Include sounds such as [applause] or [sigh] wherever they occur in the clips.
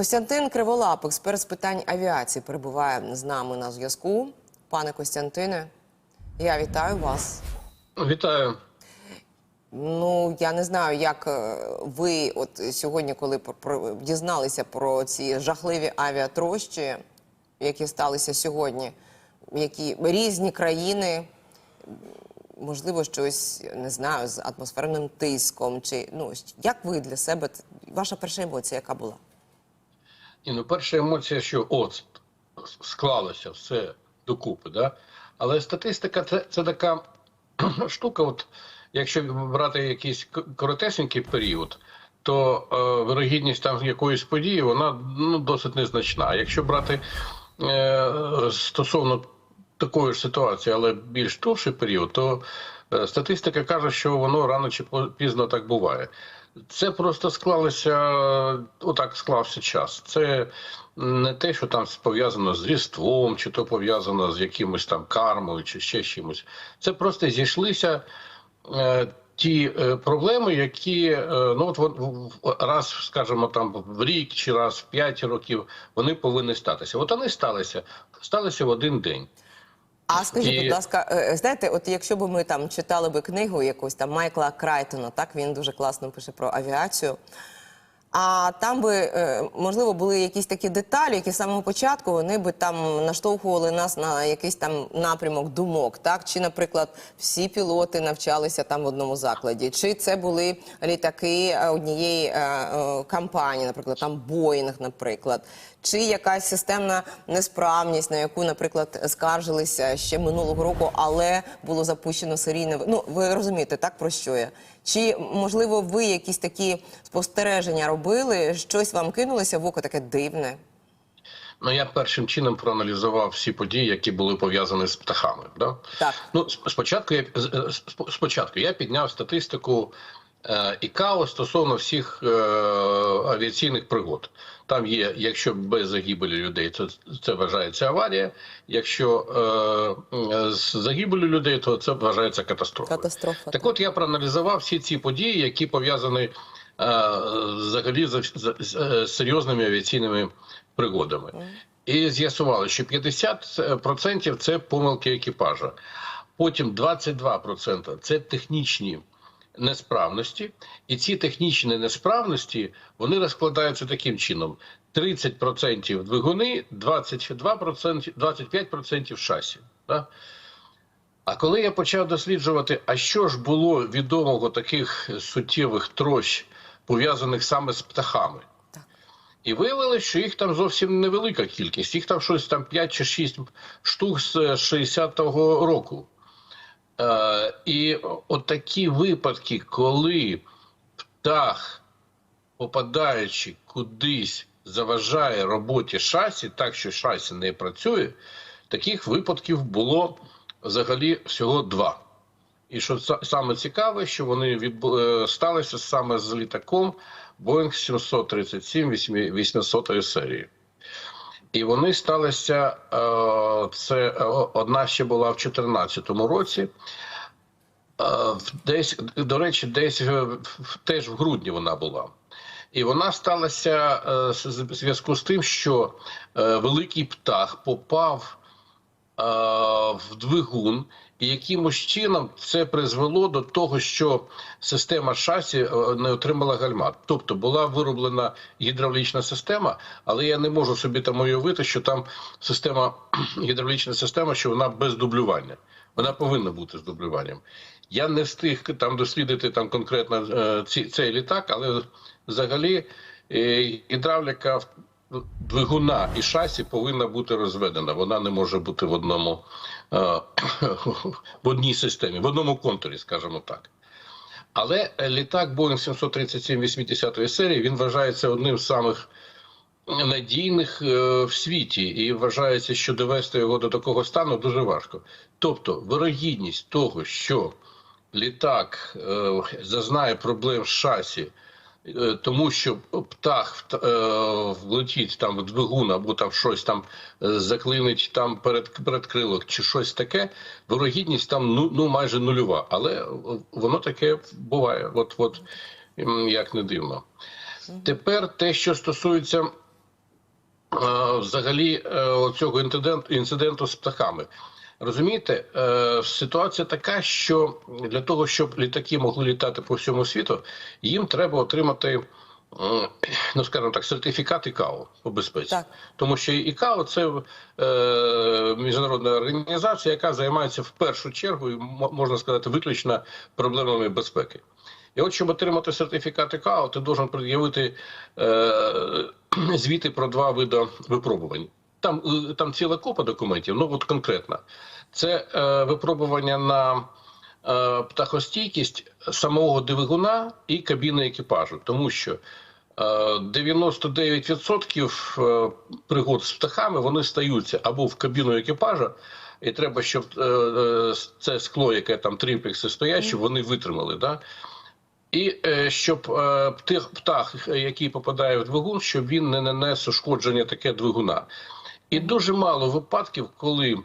Костянтин Криволап, експерт з питань авіації, перебуває з нами на зв'язку. Пане Костянтине, я вітаю вас. Вітаю. Ну я не знаю, як е, ви от сьогодні, коли про- про- дізналися про ці жахливі авіатрощі, які сталися сьогодні, які різні країни, можливо, щось не знаю, з атмосферним тиском, чи ну як ви для себе ваша перша емоція, яка була? І ну, перша емоція, що от склалося все докупи, да? але статистика це, це така [clears throat] штука. От якщо брати якийсь коротесенький період, то е, вирогідність там якоїсь події вона ну, досить незначна. Якщо брати е, стосовно такої ж ситуації, але більш довший період, то е, статистика каже, що воно рано чи пізно так буває. Це просто склалося, отак склався час. Це не те, що там пов'язано з різдвом, чи то пов'язано з якимось там кармою, чи ще чимось. Це просто зійшлися е, ті е, проблеми, які е, ну от раз, скажімо, там в рік чи раз в п'ять років вони повинні статися. От вони сталися, сталися в один день. А скажіть, І- будь ласка, е, знаєте, от якщо б ми там читали би книгу якусь там Майкла Крайтона, так він дуже класно пише про авіацію. А там би е, можливо були якісь такі деталі, які з самого початку вони би там наштовхували нас на якийсь там напрямок думок, так чи, наприклад, всі пілоти навчалися там в одному закладі, чи це були літаки е, однієї е, компанії, наприклад, там Боїнг, наприклад, чи якась системна несправність, на яку, наприклад, скаржилися ще минулого року, але було запущено серійне. Ну ви розумієте, так про що я? Чи можливо ви якісь такі спостереження робили? Щось вам кинулося в око таке дивне? Ну я першим чином проаналізував всі події, які були пов'язані з птахами. Да? Так. Ну, сп- спочатку я спочатку я підняв статистику ІКАО стосовно всіх е, авіаційних пригод. Там є, якщо без загибелі людей, то це вважається аварія. Якщо е, е, з загибелю людей, то це вважається катастрофою. Катастрофа. Так от я проаналізував всі ці події, які пов'язані е, взагалі з, з, з, е, серйозними авіаційними пригодами. І з'ясували, що 50% це помилки екіпажа, потім 22% це технічні несправності, і ці технічні несправності вони розкладаються таким чином: 30% двигуни, 22%, 25% шасі. Да? А коли я почав досліджувати, а що ж було відомого таких суттєвих трощ, пов'язаних саме з птахами, Так. і виявилось, що їх там зовсім невелика кількість, їх там щось там 5 чи 6 штук з 60-го року. Е, і от такі випадки, коли птах, попадаючи кудись, заважає роботі шасі, так що шасі не працює, таких випадків було взагалі всього два. І що са- саме цікаве, що вони відбу... е, сталися саме з літаком Boeing 737 800 серії. І вони сталися. е, Це е, одна ще була в 2014 році. Е, Десь, до речі, десь теж в грудні вона була. І вона сталася в зв'язку з тим, що великий птах попав в двигун, і якимось чином це призвело до того, що система шасі е, не отримала гальма. Тобто була вироблена гідравлічна система, але я не можу собі там уявити, що там система [clears throat] гідравлічна система, що вона без дублювання. Вона повинна бути з дублюванням. Я не встиг там дослідити там конкретно е, ці, цей літак, але взагалі е, гідравліка двигуна і шасі повинна бути розведена. Вона не може бути в одному е, [coughs] в одній системі, в одному контурі, скажімо так. Але е, літак Boeing 737 80 серії він вважається одним з самих надійних е, в світі, і вважається, що довести його до такого стану дуже важко. Тобто, вирогідність того, що літак зазнає проблем з шасі, тому що птах е, влетить там в двигун або там щось там е, заклинить там перед, перед крилок чи щось таке, вирогідність там ну, ну майже нульова. Але воно таке буває, от, от як не дивно. Тепер те, що стосується е, взагалі е, цього інциденту з птахами. Розумієте, е, ситуація така, що для того, щоб літаки могли літати по всьому світу, їм треба отримати, ну скажімо так, сертифікат ІКАО по безпеці. Так. Тому що ІКАО це е, міжнародна організація, яка займається в першу чергу, і, можна сказати, виключно проблемами безпеки. І от, щоб отримати сертифікат ІКАО, ти должен пред'явити е, [clears throat] звіти про два види випробувань. Там, е, там ціла купа документів, ну от конкретно. Це е, випробування на е, птахостійкість самого двигуна і кабіни екіпажу, тому що е, 99% е, пригод з птахами вони стаються або в кабіну екіпажа, і треба, щоб е, е, це скло, яке там трімпекси стоять, щоб вони витримали. Да? І е, щоб е, птах, птах, який попадає в двигун, щоб він не нанес ушкодження таке двигуна. І дуже мало випадків, коли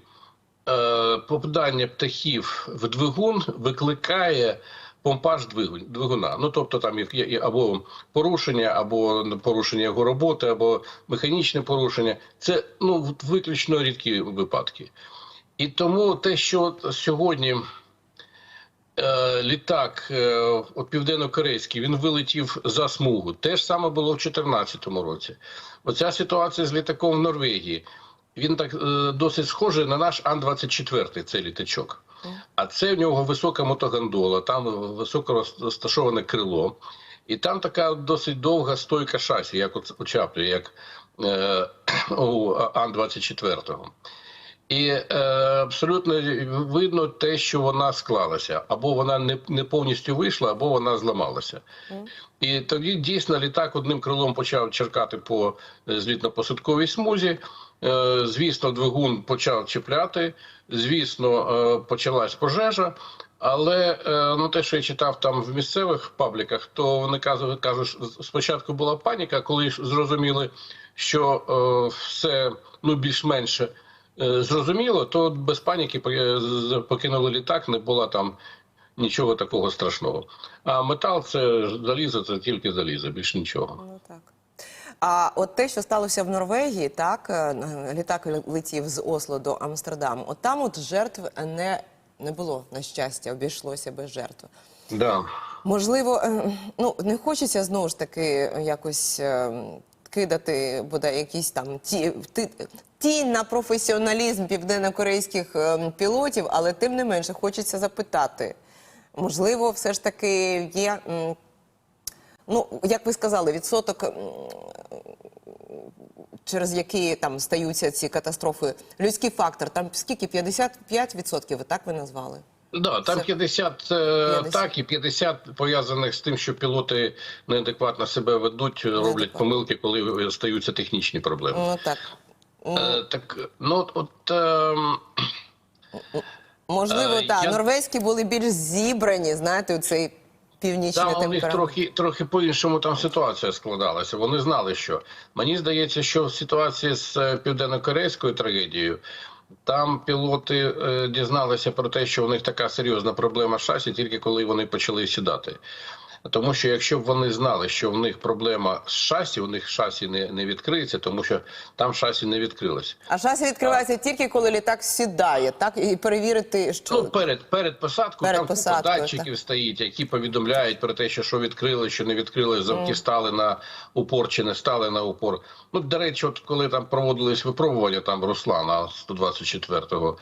е, попадання птахів в двигун викликає помпаж двигуна. Ну тобто там є- або порушення, або порушення його роботи, або механічне порушення. Це ну виключно рідкі випадки. І тому те, що сьогодні літак е, от південно-корейський він вилетів за смугу. Те ж саме було в 2014 році. Оця ситуація з літаком в Норвегії. Він так е, досить схожий на наш Ан-24, цей літачок. А це в нього висока мотогондола, там високо розташоване крило. І там така досить довга стойка шасі, як у Чаплі, як е, [clears throat] у Ан-24. І е, абсолютно видно те, що вона склалася, або вона не, не повністю вийшла, або вона зламалася. І тоді дійсно літак одним крилом почав черкати по е, злітно-посадковій смузі. Е, звісно, двигун почав чіпляти. Звісно, е, почалась пожежа. Але е, ну те, що я читав там в місцевих пабліках, то вони кажуть, кажуть, спочатку була паніка, коли зрозуміли, що е, все ну більш-менш е, зрозуміло, то без паніки е, покинули літак, не було там нічого такого страшного. А метал це залізо, це тільки залізо, більше нічого. Ну так. А от те, що сталося в Норвегії, так е, літак летів з Осло до Амстердаму. От там от жертв не, не було, на щастя, обійшлося без жертв. Да. Можливо, е, ну не хочеться знову ж таки якось е, кидати бодай якісь там ті, ти, тінь на професіоналізм південно-корейських е, пілотів, але тим не менше хочеться запитати. Можливо, все ж таки є. Ну, як ви сказали, відсоток, через який там стаються ці катастрофи, людський фактор, там скільки? 55%, так ви назвали? Да, там Це- 50, е, 50. так і 50 пов'язаних з тим, що пілоти неадекватно себе ведуть, роблять Неадекватно. помилки, коли стаються технічні проблеми. Ну так. Е, так, ну от, ем, Можливо, Е, так. я- Норвезькі були більш зібрані, знаєте, у цей північний Там у них трохи трохи по-іншому там ситуація складалася. Вони знали, що мені здається, що в ситуації з е, південно-корейською трагедією. Там пілоти е, дізналися про те, що у них така серйозна проблема шасі, тільки коли вони почали сідати. Тому що якщо б вони знали, що в них проблема з шасі, у них шасі не, не відкриється, тому що там шасі не відкрилось. А шасі відкривається тільки коли літак сідає, так? І перевірити, що Ну, перед, перед посадкою Перед там посадкою, датчиків стоїть, які повідомляють про те, що що відкрили, що не відкрили, замки стали на упор чи не стали на упор. Ну, до речі, от коли там проводились випробування там Руслана 124-го,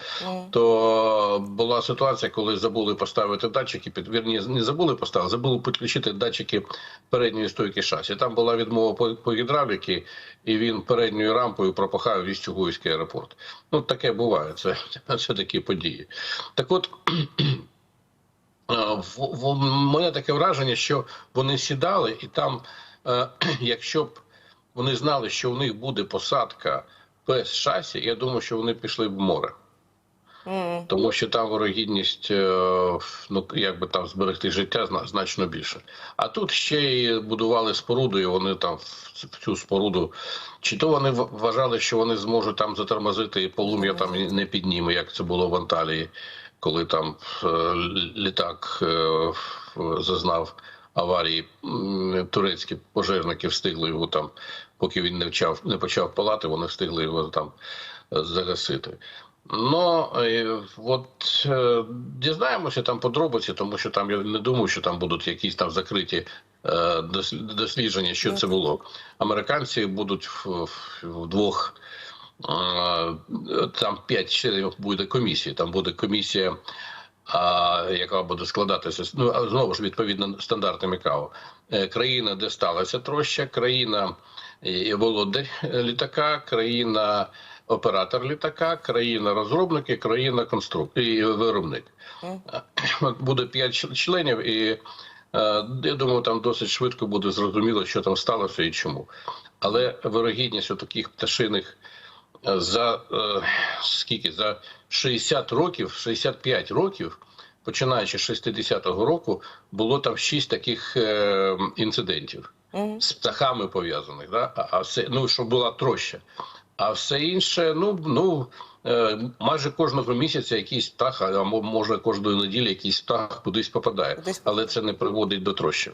то була ситуація, коли забули поставити датчики, під вірні, не забули поставити, забули підключити датчики передньої стойки шасі. Там була відмова по, по гідравліки, і він передньою рампою пропахав весь Чугуївський аеропорт. Ну, таке буває. Це, це такі події. Так от. [clears throat] В, в мене таке враження, що вони сідали, і там, е, [clears throat] якщо б вони знали, що у них буде посадка без шасі, я думаю, що вони пішли б в море. Тому що там ворогідність, е, ну якби там зберегти життя зна- значно більше. А тут ще й будували споруду, і вони там в цю споруду. Чи то вони вважали, що вони зможуть там затормозити і полум'я там і не підніме, як це було в Анталії, коли там е, літак е, зазнав аварії турецькі пожежники встигли його там, поки він не вчав, не почав палати, вони встигли його там загасити. Ну е, от е, дізнаємося там подробиці, тому що там я не думаю, що там будуть якісь там закриті е, дослідження, що це було. Американці будуть вдвох. е, Там п'ять членів буде комісії. Там буде комісія, яка буде складатися ну знову ж відповідно стандартам ІКАО. Е, Країна, де сталася троща, країна е, володар літака, країна оператор літака, країна розробник країна конструктор і виробник. Буде п'ять членів, і е, я думаю, там досить швидко буде зрозуміло, що там сталося і чому. Але вирогідність у таких пташиних е, за е, скільки за 60 років, 65 років, починаючи з 60-го року, було там 6 таких е, інцидентів Мгм. з птахами пов'язаних, да? а, а все, ну, щоб була троща. А все інше, ну, ну е, майже кожного місяця якийсь птах, а може кожної неділі якийсь птах кудись попадає. Але це не приводить до трощі.